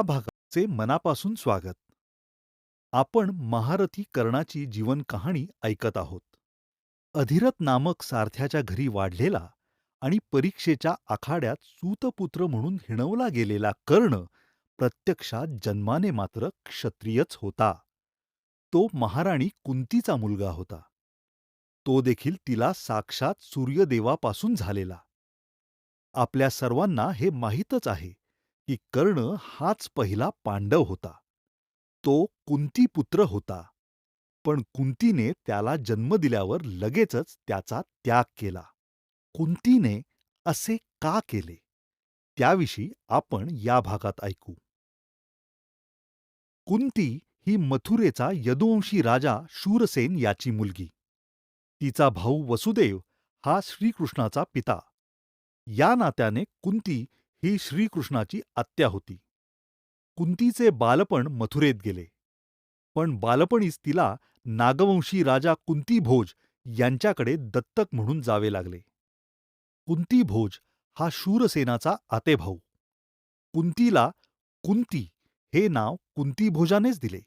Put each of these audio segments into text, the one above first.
या भागाचे मनापासून स्वागत. आपण महारथी कर्णाची जीवन कहाणी ऐकत आहोत. अधिरथ नामक सारथ्याच्या घरी वाढलेला आणि परीक्षेच्या आखाड्यात सूतपुत्र म्हणून हिणवला गेलेला कर्ण प्रत्यक्षात जन्माने मात्र क्षत्रियच होता. तो महाराणी कुंतीचा मुलगा होता. तो देखील तिला साक्षात सूर्यदेवापासून झालेला. आपल्या सर्वांना हे माहीतच आहे. की कर्ण हाच पहिला पांडव होता. तो कुंतीपुत्र होता. पण कुंतीने त्याला जन्म दिल्यावर लगेचच त्याचा त्याग केला. कुंतीने असे का केले? त्याविषयी आपण या भागात ऐकू. कुंती ही मथुरेचा यदुवंशी राजा शूरसेन याची मुलगी. तिचा भाऊ वसुदेव हा श्रीकृष्णाचा पिता. या नात्याने कुंती ही श्रीकृष्णाची आत्या होती. कुंतीचे बालपण मथुरेत गेले. पण बालपणीच तिला नागवंशी राजा कुंतीभोज यांच्याकडे दत्तक म्हणून जावे लागले. कुंतीभोज हा शूरसेनाचा आतेभाऊ. कुंतीला कुंती हे नाव कुंतीभोजानेच दिले.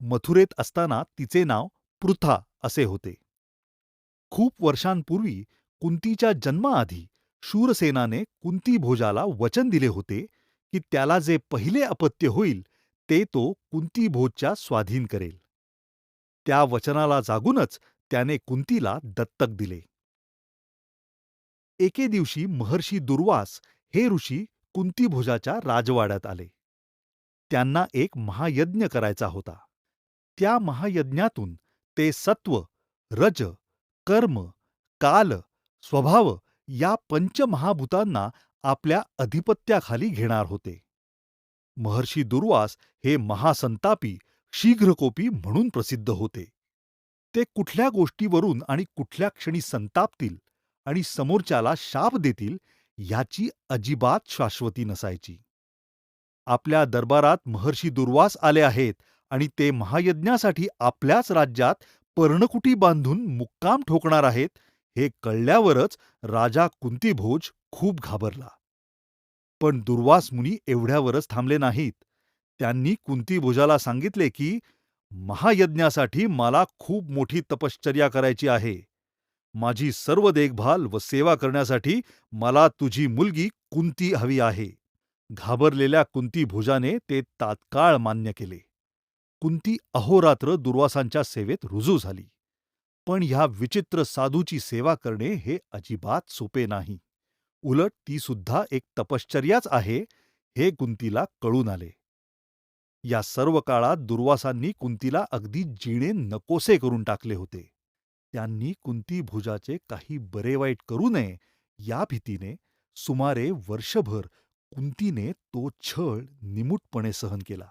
मथुरेत असताना तिचे नाव पृथा असे होते. खूप वर्षांपूर्वी कुंतीच्या जन्माआधी शूरसेनाने कुंतीभोजाला वचन दिले होते की त्याला जे पहिले अपत्य होईल ते तो कुंतीभोजच्या स्वाधीन करेल. त्या वचनाला जागूनच त्याने कुंतीला दत्तक दिले. एके दिवशी महर्षी दुर्वास हे ऋषी कुंतीभोजाच्या राजवाड्यात आले. त्यांना एक महायज्ञ करायचा होता. त्या महायज्ञातून ते सत्व रज कर्म काल स्वभाव या पंचमहाभूतांना आपल्या अधिपत्याखाली घेणार होते. महर्षी दुर्वास हे महासंतापी शीघ्रकोपी म्हणून प्रसिद्ध होते. ते कुठल्या गोष्टीवरून आणि कुठल्या क्षणी संतापतील आणि समोरच्याला शाप देतील याची अजिबात शाश्वती नसायची. आपल्या दरबारात महर्षी दुर्वास आले आहेत आणि ते महायज्ञासाठी आपल्याच राज्यात पर्णकुटी बांधून मुक्काम ठोकणार आहेत हे कळल्यावरच राजा कुंतीभोज खूप घाबरला. पण दुर्वास मुनी एवढ्यावरच थांबले नाहीत. त्यांनी कुंतीभोजाला सांगितले की महायज्ञासाठी मला खूप मोठी तपश्चर्या करायची आहे. माझी सर्व देखभाल व सेवा करण्यासाठी मला तुझी मुलगी कुंती हवी आहे. घाबरलेल्या कुंती भोजाने ते तात्काळ मान्य केले. कुंती अहोरात्र दुर्वासांच्या सेवेत रुजू झाली. पण ह्या विचित्र साधूची सेवा करणे हे अजिबात सोपे नाही. उलट ती सुद्धा एक तपश्चर्याच आहे हे कुंतीला कळून आले. या सर्व काळात दुर्वासांनी कुंतीला अगदी जिणे नकोसे करून टाकले होते. त्यांनी कुंती भुजाचे काही बरे वाईट करू नये या भीतीने सुमारे वर्षभर कुंतीने तो छळ निमूटपणे सहन केला.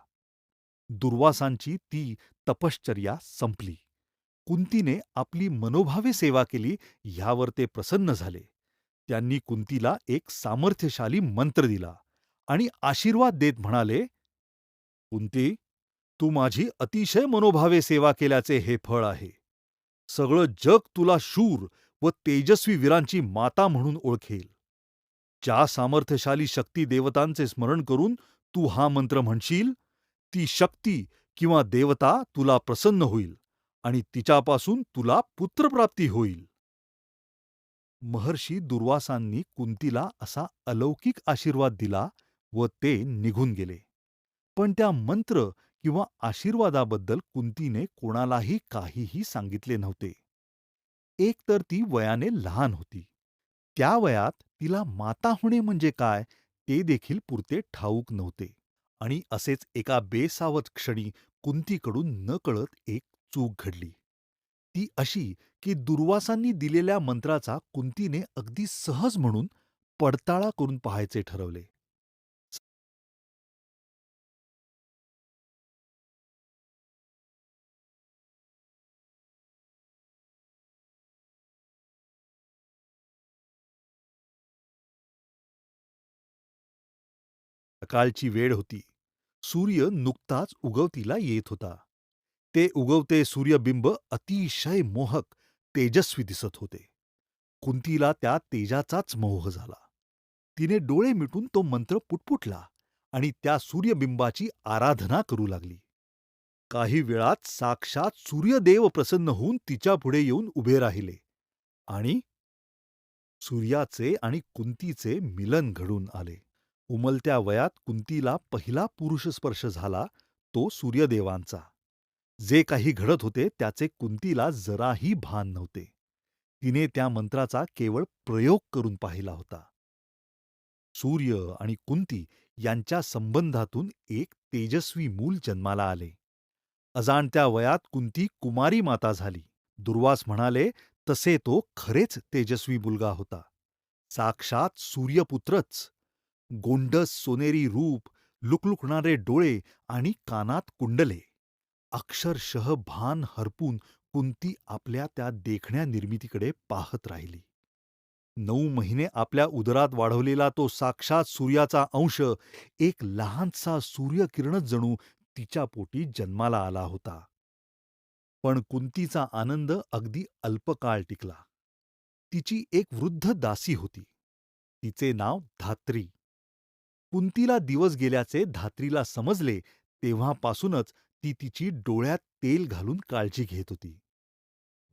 दुर्वासांची ती तपश्चर्या संपली. कुंतीने आपली मनोभावे सेवा केली ह्यावर ते प्रसन्न झाले. त्यांनी कुंतीला एक सामर्थ्यशाली मंत्र दिला आणि आशीर्वाद देत म्हणाले कुंती तू माझी अतिशय मनोभावे सेवा केल्याचे हे फळ आहे. सगळं जग तुला शूर व तेजस्वी वीरांची माता म्हणून ओळखेल. ज्या सामर्थ्यशाली शक्ती देवतांचे स्मरण करून तू हा मंत्र म्हणशील ती शक्ती किंवा देवता तुला प्रसन्न होईल. आणि तिच्यापासून तुला पुत्रप्राप्ती होईल. महर्षी दुर्वासांनी कुंतीला असा अलौकिक आशीर्वाद दिला व ते निघून गेले. पण त्या मंत्र किंवा आशीर्वादाबद्दल कुंतीने कोणालाही काहीही सांगितले नव्हते. एकतर ती वयाने लहान होती. त्या वयात तिला माता होणे म्हणजे काय ते देखील पुरते ठाऊक नव्हते. आणि असेच एका बेसावत क्षणी कुंतीकडून नकळत एक चूक घडली. ती अशी की दुर्वासांनी दिलेल्या मंत्राचा कुंतीने अगदी सहज म्हणून पडताळा करून पाहायचे ठरवले. सकाळची वेळ होती. सूर्य नुकताच उगवतीला येत होता. ते उगवते सूर्यबिंब अतिशय मोहक तेजस्वी दिसत होते. कुंतीला त्या तेजाचाच मोह झाला. तिने डोळे मिटून तो मंत्र पुटपुटला आणि त्या सूर्यबिंबाची आराधना करू लागली. काही वेळात साक्षात सूर्यदेव प्रसन्न होऊन तिच्यापुढे येऊन उभे राहिले आणि सूर्याचे आणि कुंतीचे मिलन घडून आले. उमलत्या वयात कुंतीला पहिला पुरुषस्पर्श झाला तो सूर्यदेवांचा. जे काही घडत होते त्याचे कुंतीला जराही भान नव्हते. तिने त्या मंत्राचा केवळ प्रयोग करून पाहिला होता. सूर्य आणि कुंती यांच्या संबंधातून एक तेजस्वी मूल जन्माला आले. अजाणत्या वयात कुंती कुमारी माता झाली. दुर्वास म्हणाले तसे तो खरेच तेजस्वी मुलगा होता. साक्षात सूर्यपुत्रच. गोंडस सोनेरी रूप लुकलुकणारे डोळे आणि कानात कुंडले. अक्षरशः भान हरपून कुंती आपल्या त्या देखण्या निर्मितीकडे पाहत राहिली. नऊ महिने आपल्या उदरात वाढवलेला तो साक्षात सूर्याचा अंश एक लहानसा सूर्यकिरणच जणू तिच्या पोटी जन्माला आला होता. पण कुंतीचा आनंद अगदी अल्पकाळ टिकला. तिची एक वृद्ध दासी होती. तिचे नाव धात्री. कुंतीला दिवस गेल्याचे धात्रीला समजले तेव्हापासूनच ती तिची डोळ्यात तेल घालून काळजी घेत होती.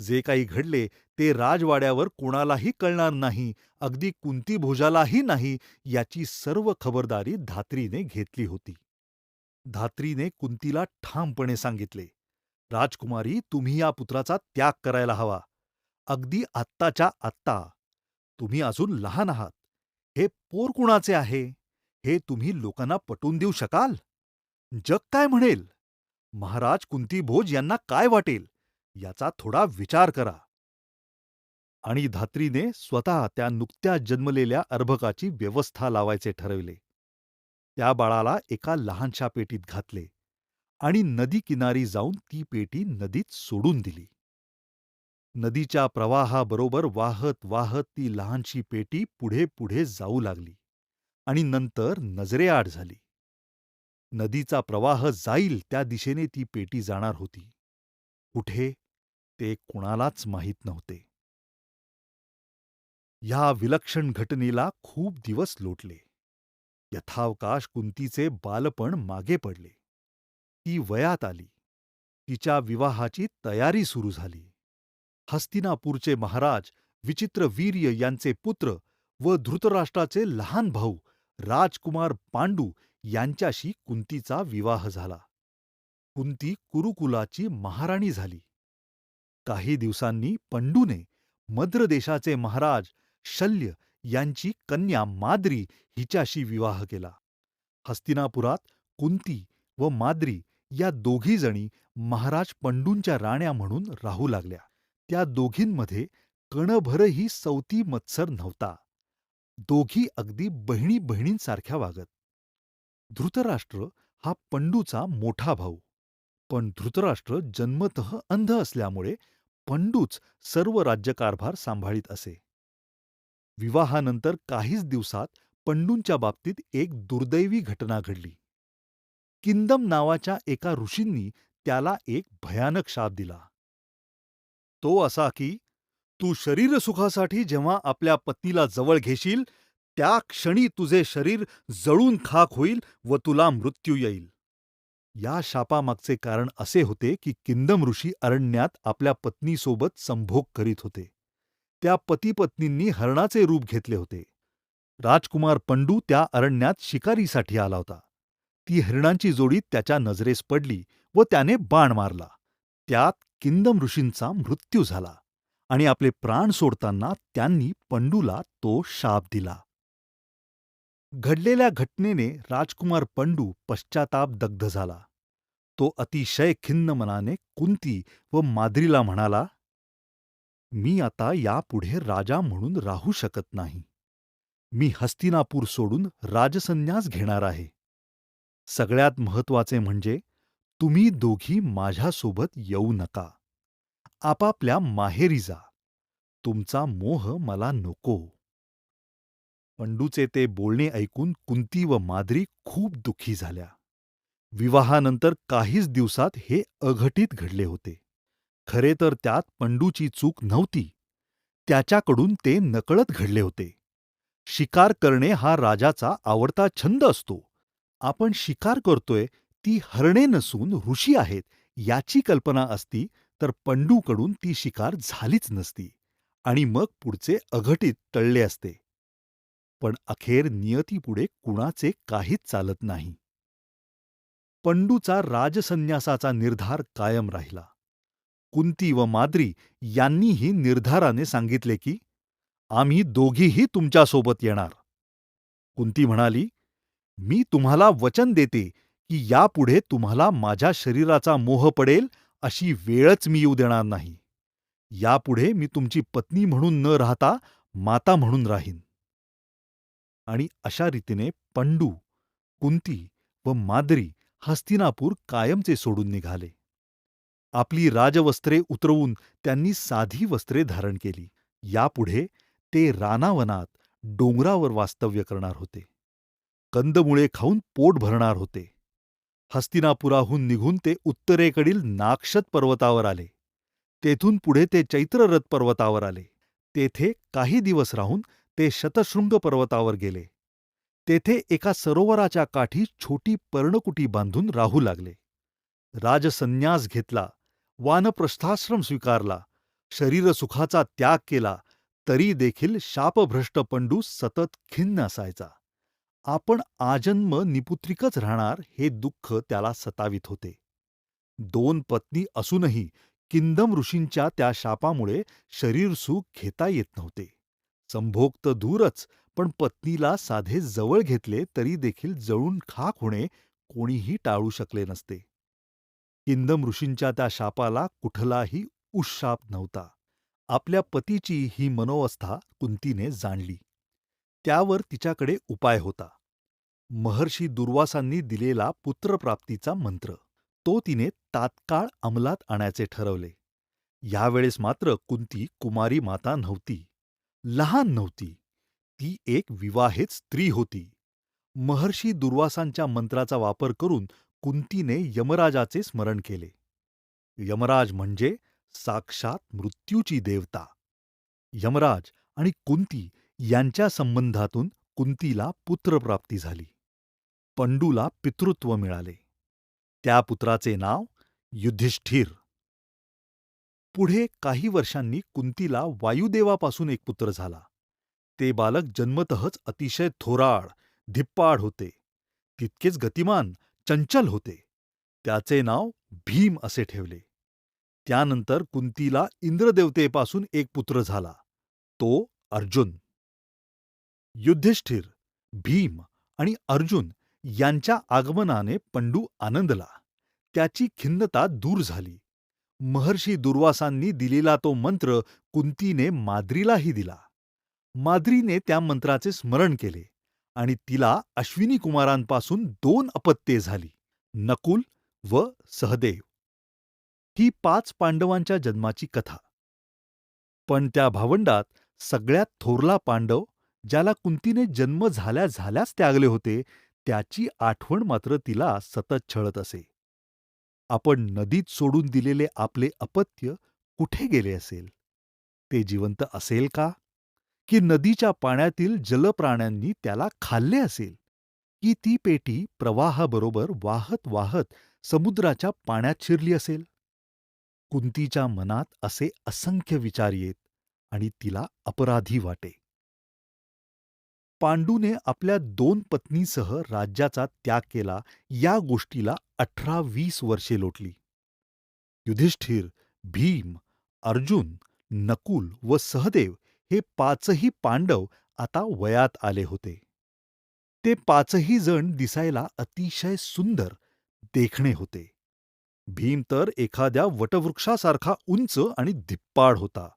जे काही घडले ते राजवाड्यावर कोणालाही कळणार नाही अगदी कुंतीभोजालाही नाही याची सर्व खबरदारी धात्रीने घेतली होती. धात्रीने कुंतीला ठामपणे सांगितले राजकुमारी तुम्ही या पुत्राचा त्याग करायला हवा. अगदी आत्ताच्या आत्ता. तुम्ही अजून लहान आहात. हे पोर कुणाचे आहे? हे तुम्ही लोकांना पटवून देऊ शकाल? जग काय म्हणेल? महाराज कुंतीभोज यांना काय वाटेल याचा थोडा विचार करा. आणि धात्रीने स्वतः त्या नुकत्या जन्मलेल्या अर्भकाची व्यवस्था लावायचे ठरविले. त्या बाळाला एका लहानशा पेटीत घातले आणि नदी किनारी जाऊन ती पेटी नदीत सोडून दिली. नदीच्या प्रवाहाबरोबर वाहत वाहत ती लहानशी पेटी पुढे पुढे जाऊ लागली आणि नंतर नजरेआड झाली. नदीचा प्रवाह जाईल त्या दिशेने ती पेटी जाणार होती. कुठे ते कुणालाच माहीत नव्हते. ह्या विलक्षण घटनेला खूप दिवस लोटले. यथावकाश कुंतीचे बालपण मागे पडले. ती वयात आली. तिच्या विवाहाची तयारी सुरू झाली. हस्तिनापूरचे महाराज विचित्रवीर्य यांचे पुत्र व धृतराष्ट्राचे लहान भाऊ राजकुमार पांडू यांच्याशी कुंतीचा विवाह झाला. कुंती कुरुकुलाची महाराणी झाली. काही दिवसांनी पंडूने मद्रदेशाचे महाराज शल्य यांची कन्या माद्री हिच्याशी विवाह केला. हस्तिनापुरात कुंती व माद्री या दोघी जणी महाराज पंडूंच्या राण्या म्हणून राहू लागल्या. त्या दोघींमध्ये कणभरही सौती मत्सर नव्हता. दोघी अगदी बहिणी बहिणींसारख्या वागत. धृतराष्ट्र हा पंडूचा मोठा भाऊ. पण धृतराष्ट्र जन्मत अंध असल्यामुळे पंडूच सर्व राज्यकारभार सांभाळीत असे. विवाहानंतर काहीच दिवसात पंडूंच्या बाबतीत एक दुर्दैवी घटना घडली. किंदम नावाच्या एका ऋषींनी त्याला एक भयानक शाप दिला. तो असा की तू शरीरसुखासाठी जेव्हा आपल्या पत्नीला जवळ घेशील त्या क्षणी तुझे शरीर जळून खाक होईल व तुला मृत्यू येईल. या शापामागचे कारण असे होते की किंदम ऋषी अरण्यात आपल्या पत्नीसोबत संभोग करीत होते. त्या पतीपत्नींनी हरणाचे रूप घेतले होते. राजकुमार पंडू त्या अरण्यात शिकारीसाठी आला होता. ती हरिणांची जोडी त्याच्या नजरेस पडली व त्याने बाण मारला. त्यात किंदम ऋषींचा मृत्यू झाला आणि आपले प्राण सोडताना त्यांनी पंडूला तो शाप दिला. घडलेल्या घटनेने राजकुमार पंडू पश्चाताप दग्ध झाला. तो अतिशय खिन्न मनाने कुंती व माद्रीला म्हणाला मी आता यापुढे राजा म्हणून राहू शकत नाही. मी हस्तिनापूर सोडून राजसन्यास घेणार आहे. सगळ्यात महत्त्वाचे म्हणजे तुम्ही दोघी माझ्यासोबत येऊ नका. आपापल्या माहेरी जा. तुमचा मोह मला नको. पंडूचे ते बोलणे ऐकून कुंती व माद्री खूप दुःखी झाल्या. विवाहानंतर काहीच दिवसात हे अघटित घडले होते. खरे तर त्यात पंडूची चूक नव्हती. त्याच्याकडून ते नकळत घडले होते. शिकार करणे हा राजाचा आवडता छंद असतो. आपण शिकार करतोय ती हरणे नसून ऋषी आहेत याची कल्पना असती तर पंडूकडून ती शिकार झालीच नसती आणि मग पुढचे अघटित टळले असते. पण अखेर नियतीपुढे कुणाचे काहीच चालत नाही. पंडूचा राजसंन्यासाचा निर्धार कायम राहिला. कुंती व माद्री यांनीही निर्धाराने सांगितले की आम्ही दोघीही तुमच्यासोबत येणार. कुंती म्हणाली मी तुम्हाला वचन देते की यापुढे तुम्हाला माझ्या शरीराचा मोह पडेल अशी वेळच मी येऊ देणार नाही. यापुढे मी तुमची पत्नी म्हणून न राहता माता म्हणून राहीन. आणि अशा रीतीने पंडू कुंती व माद्री हस्तिनापूर कायमचे सोडून निघाले. आपली राजवस्त्रे उतरवून त्यांनी साधी वस्त्रे धारण केली. यापुढे ते रानावनात डोंगरावर वास्तव्य करणार होते. कंदमुळे खाऊन पोट भरणार होते. हस्तिनापुराहून निघून ते उत्तरेकडील नाक्षत पर्वतावर आले. तेथून पुढे ते चैत्ररथ पर्वतावर आले. तेथे काही दिवस राहून ते शतशृंग पर्वतावर गेले. तेथे एका सरोवराच्या काठी छोटी पर्णकुटी बांधून राहू लागले. राजसन्यास घेतला वानप्रस्थाश्रम स्वीकारला शरीरसुखाचा त्याग केला तरी देखील शापभ्रष्ट पंडू सतत खिन्न असायचा. आपण आजन्म निपुत्रिकच राहणार हे दुःख त्याला सतावित होते. दोन पत्नी असूनही किंदम ऋषींच्या त्या शापामुळे शरीरसुख घेता येत नव्हते. संभोग तर दूरच पण पत्नीला साधे जवळ घेतले तरी देखील जळून खाक होणे कोणीही टाळू शकले नसते. किंदम ऋषींच्या त्या शापाला कुठलाही उशाप नव्हता. आपल्या पतीची ही मनोवस्था कुंतीने जाणली. त्यावर तिच्याकडे उपाय होता. महर्षी दुर्वासांनी दिलेला पुत्रप्राप्तीचा मंत्र. तो तिने तात्काळ अंमलात आणायचे ठरवले. यावेळेस मात्र कुंती कुमारी माता नव्हती. लहान नव्हती. ती एक विवाहित स्त्री होती. महर्षी दुर्वासांच्या मंत्राचा वापर करून कुंतीने यमराजाचे स्मरण केले. यमराज म्हणजे साक्षात मृत्यूची देवता. यमराज आणि कुंती यांच्या संबंधातून कुंतीला पुत्रप्राप्ती झाली. पंडूला पितृत्व मिळाले. त्या पुत्राचे नाव युधिष्ठिर. पुढे काही वर्षांनी कुंतीला वायुदेवापासून एक पुत्र झाला. ते बालक जन्मतःच अतिशय थोराड धिप्पाड होते. तितकेच गतिमान चंचल होते. त्याचे नाव भीम असे ठेवले. त्यानंतर कुंतीला इंद्रदेवतेपासून एक पुत्र झाला. तो अर्जुन. युधिष्ठिर भीम आणि अर्जुन यांच्या आगमनाने पंडू आनंदला. त्याची खिन्नता दूर झाली. महर्षी दुर्वासांनी दिलेला तो मंत्र कुंतीने माद्रीलाही दिला. माद्रीने त्या मंत्राचे स्मरण केले आणि तिला अश्विनी कुमारांपासून दोन अपत्ये झाली नकुल व सहदेव. ही पाच पांडवांच्या जन्माची कथा. पण त्या भावंडात सगळ्यात थोरला पांडव ज्याला कुंतीने जन्म झाल्या झाल्याच त्यागले होते त्याची आठवण मात्र तिला सतत छळत असे. आपण नदीत सोडून दिलेले आपले अपत्य कुठे गेले असेल? ते जिवंत असेल का? की नदीच्या पाण्यातील जलप्राण्यांनी त्याला खाल्ले असेल? की ती पेटी प्रवाहाबरोबर वाहत वाहत समुद्राच्या पाण्यात शिरली असेल? कुंतीच्या मनात असे असंख्य विचार येत आणि तिला अपराधी वाटे. पांडूने आपल्या दोन पत्नीसह राज्याचा त्याग केला. या गोष्टीला अठरा वीस वर्षे लोटली. युधिष्ठिर भीम अर्जुन नकुल व सहदेव हे पाचही पांडव आता वयात आले होते. ते पाचही जण दिसायला अतिशय सुंदर देखणे होते. भीम तर एखाद्या वटवृक्षासारखा उंच आणि धिप्पाड होता.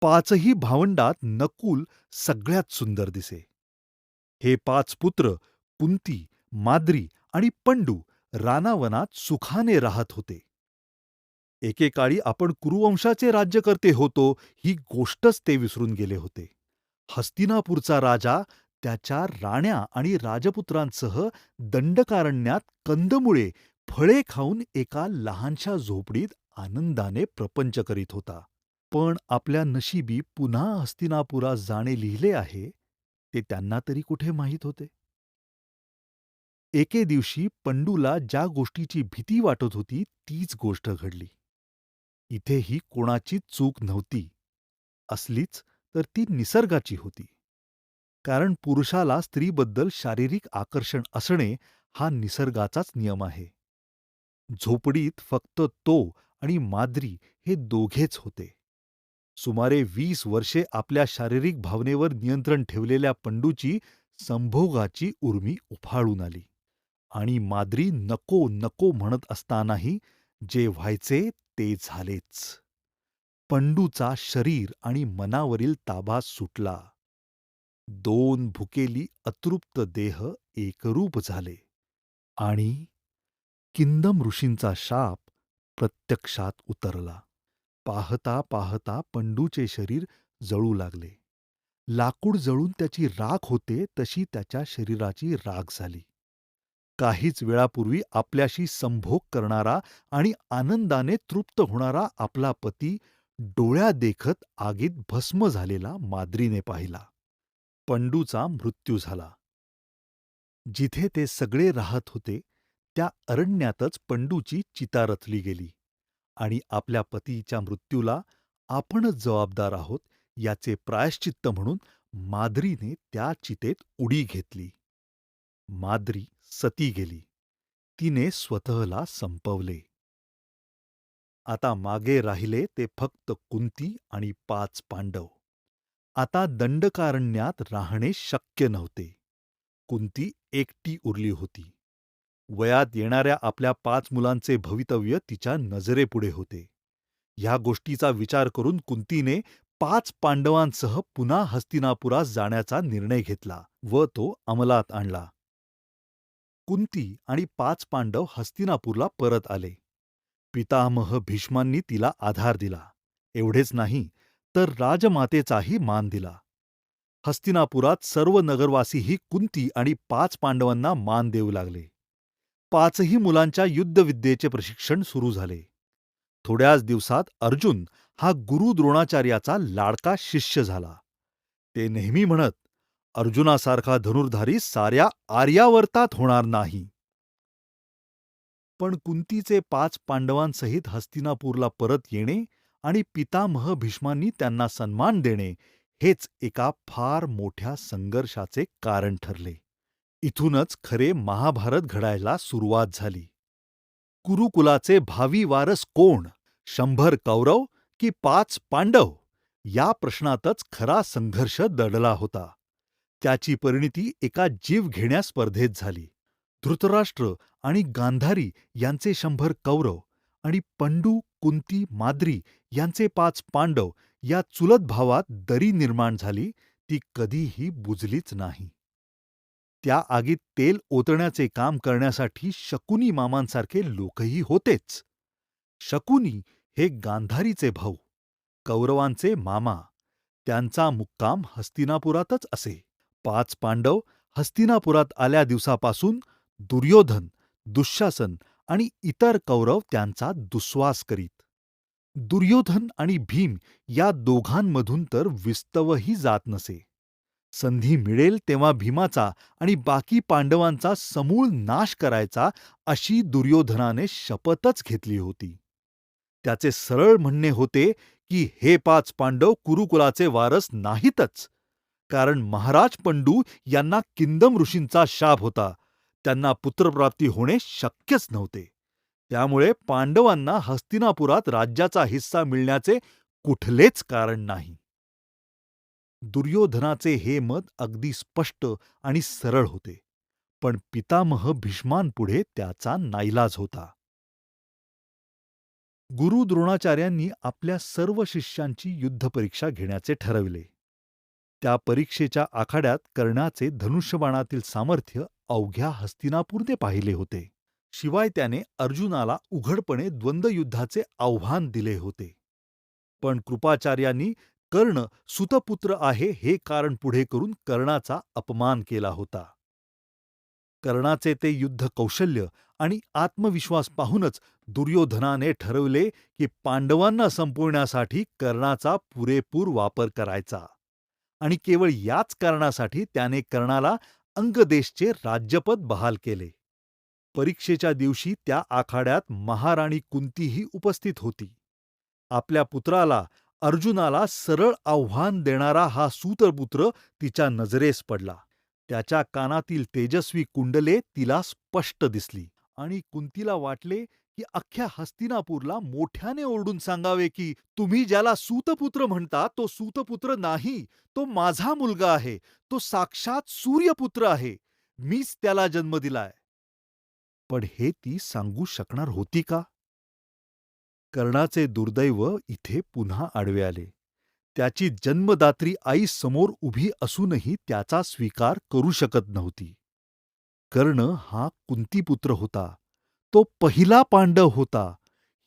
पाचही भावंडात नकुल सगळ्यात सुंदर दिसे. हे पाच पुत्र कुंती माद्री आणि पंडू रानावनात सुखाने राहत होते. एकेकाळी आपण कुरुवंशाचे राज्यकर्ते होतो ही गोष्टच ते विसरून गेले होते. हस्तिनापूरचा राजा त्याच्या राण्या आणि राजपुत्रांसह दंडकारण्यात कंदमुळे फळे खाऊन एका लहानशा झोपडीत आनंदाने प्रपंच करीत होता. पण आपल्या नशिबी पुन्हा हस्तिनापुरात जाणे लिहिले आहे ते त्यांना तरी कुठे माहीत होते एके दिवशी पंडूला ज्या गोष्टीची भीती वाटत होती तीच गोष्ट घडली. इथेही कोणाचीच चूक नव्हती. असलीच तर ती निसर्गाची होती. कारण पुरुषाला स्त्रीबद्दल शारीरिक आकर्षण असणे हा निसर्गाचाच नियम आहे. झोपडीत फक्त तो आणि माद्री हे दोघेच होते. सुमारे वीस वर्षे आपल्या शारीरिक भावनेवर नियंत्रण ठेवलेल्या पंडूची संभोगाची उर्मी उफाळून आली. आणि माद्री नको नको म्हणत असतानाही जे व्हायचे ते झालेच. पंडूचा शरीर आणि मनावरील ताबा सुटला. दोन भुकेली अतृप्त देह एकरूप झाले आणि किंदम ऋषींचा शाप प्रत्यक्षात उतरला. पाहता पाहता पंडूचे शरीर जळू लागले. लाकूड जळून त्याची राख होते तशी त्याच्या शरीराची राख झाली. काहीच वेळापूर्वी आपल्याशी संभोग करणारा आणि आनंदाने तृप्त होणारा आपला पती डोळ्यादेखत आगीत भस्म झालेला माद्रीने पाहिला. पंडूचा मृत्यू झाला. जिथे ते सगळे राहत होते त्या अरण्यातच पंडूची चिता रचली गेली आणि आपल्या पतीच्या मृत्यूला आपणच जबाबदार आहोत याचे प्रायश्चित्त म्हणून माद्रीने त्या चितेत उडी घेतली. माद्री सती गेली. तिने स्वतःला संपवले. आता मागे राहिले ते फक्त कुंती आणि पाच पांडव. आता दंडकारण्यात राहणे शक्य नव्हते. कुंती एकटी उरली होती. वयात येणाऱ्या आपल्या पाच मुलांचे भवितव्य तिच्या नजरेपुढे होते. ह्या गोष्टीचा विचार करून कुंतीने पाच पांडवांसह पुन्हा हस्तिनापुरास जाण्याचा निर्णय घेतला व तो अंमलात आणला. कुंती आणि पाच पांडव हस्तिनापूरला परत आले. पितामह भीष्मांनी तिला आधार दिला. एवढेच नाही तर राजमातेचाही मान दिला. हस्तिनापुरात सर्व नगरवासीही कुंती आणि पाच पांडवांना मान देऊ लागले. पाचही मुलांच्या युद्धविद्येचे प्रशिक्षण सुरू झाले. थोड्याच दिवसात अर्जुन हा गुरु द्रोणाचार्याचा लाडका शिष्य झाला. ते नेहमी म्हणत, अर्जुनासारखा धनुर्धारी साऱ्या आर्यावर्तात होणार नाही. पण कुंतीचे पाच पांडवांसहित हस्तिनापूरला परत येणे आणि पितामह भीष्मांनी त्यांना सन्मान देणे हेच एका फार मोठ्या संघर्षाचे कारण ठरले. इथूनच खरे महाभारत घडायला सुरुवात झाली. कुरुकुलाचे भावी वारस कोण? शंभर कौरव की पाच पांडव? या प्रश्नातच खरा संघर्ष दडला होता. त्याची परिणिती एका जीवघेण्या स्पर्धेत झाली. धृतराष्ट्र आणि गांधारी यांचे शंभर कौरव आणि पंडू, कुंती, माद्री यांचे पाच पांडव या चुलत भावात दरी निर्माण झाली ती कधीही बुजलीच नाही. त्या आगीत तेल ओतण्याचे काम करण्यासाठी शकुनी मामांसारखे लोकही होतेच. शकुनी हे गांधारीचे भाऊ, कौरवांचे मामा. त्यांचा मुक्काम हस्तिनापुरातच असे. पाच पांडव हस्तिनापुरात आल्या दिवसापासून दुर्योधन, दुःशासन आणि इतर कौरव त्यांचा दुस्वास करीत. दुर्योधन आणि भीम या दोघांमधून तर विस्तवही जात नसे. संधी मिळेल तेव्हा भीमाचा आणि बाकी पांडवांचा समूळ नाश करायचा अशी दुर्योधनाने शपथच घेतली होती. त्याचे सरळ म्हणणे होते की हे पाच पांडव कुरुकुलाचे वारस नाहीतच, कारण महाराज पंडू यांना किंदम ऋषींचा शाप होता. त्यांना पुत्रप्राप्ती होणे शक्यच नव्हते. त्यामुळे पांडवांना हस्तिनापुरात राज्याचा हिस्सा मिळण्याचे कुठलेच कारण नाही. दुर्योधनाचे हे मत अगदी स्पष्ट आणि सरळ होते, पण पितामह भीष्मांपुढे त्याचा नाईलाज होता. गुरु द्रोणाचार्यांनी आपल्या सर्व शिष्यांची युद्धपरीक्षा घेण्याचे ठरविले. त्या परीक्षेच्या आखाड्यात कर्णाचे धनुष्यबाणातील सामर्थ्य अवघ्या हस्तिनापूरने पाहिले होते. शिवाय त्याने अर्जुनाला उघडपणे द्वंद्वयुद्धाचे आव्हान दिले होते. पण कृपाचार्यांनी कर्ण सुतपुत्र आहे हे कारण पुढे करून कर्णाचा अपमान केला होता. कर्णाचे ते युद्ध कौशल्य आणि आत्मविश्वास पाहूनच दुर्योधनाने ठरवले की पांडवांना संपवण्यासाठी कर्णाचा पुरेपूर वापर करायचा आणि केवळ याच कारणासाठी त्याने कर्णाला अंगदेशचे राज्यपद बहाल केले. परीक्षेच्या दिवशी त्या आखाड्यात महाराणी कुंतीही उपस्थित होती आपल्या पुत्राला अर्जुनाला सरळ आव्हान देणारा हा सूतपुत्र तिच्या नजरेस पडला. त्याच्या कानातील तेजस्वी कुंडले तिला स्पष्ट दिसली आणि कुंतीला वाटले की अख्ख्या हस्तिनापूरला मोठ्याने ओरडून सांगावे की तुम्ही ज्याला सूतपुत्र म्हणता तो सूतपुत्र नाही तो माझा मुलगा आहे तो साक्षात सूर्यपुत्र आहे मीच त्याला जन्म दिलाय. पण हे ती सांगू शकणार होती का? कर्णाचे दुर्दैव इथे पुन्हा आडवे आले. त्याची जन्मदात्री आई समोर उभी असूनही त्याचा स्वीकार करू शकत नव्हती. कर्ण हा कुंतीपुत्र होता. तो पहिला पांडव होता.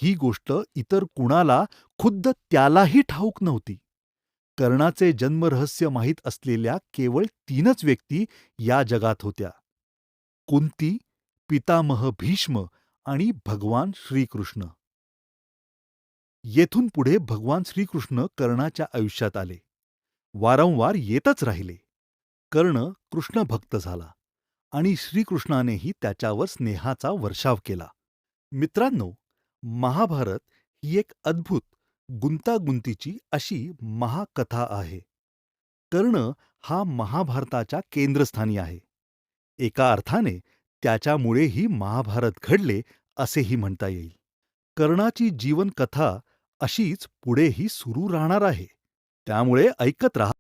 ही गोष्ट इतर कुणाला खुद्द त्यालाही ठाऊक नव्हती. कर्णाचे जन्मरहस्य माहीत असलेल्या केवळ तीनच व्यक्ती या जगात होत्या. कुंती पितामह भीष्म आणि भगवान श्रीकृष्ण. येथून पुढे भगवान श्रीकृष्ण कर्णाच्या आयुष्यात आले. वारंवार येतच राहिले. कर्ण कृष्ण भक्त झाला आणि श्रीकृष्णानेही त्याच्यावर स्नेहाचा वर्षाव केला. मित्रांनो महाभारत ही एक अद्भुत गुंतागुंतीची अशी महाकथा आहे. कर्ण हा महाभारताच्या केंद्रस्थानी आहे. एका अर्थाने त्याच्यामुळेही महाभारत घडले असेही म्हणता येईल. कर्णाची जीवनकथा अशीच पुढेही सुरू राहणार आहे. त्यामुळे ऐकत राहा.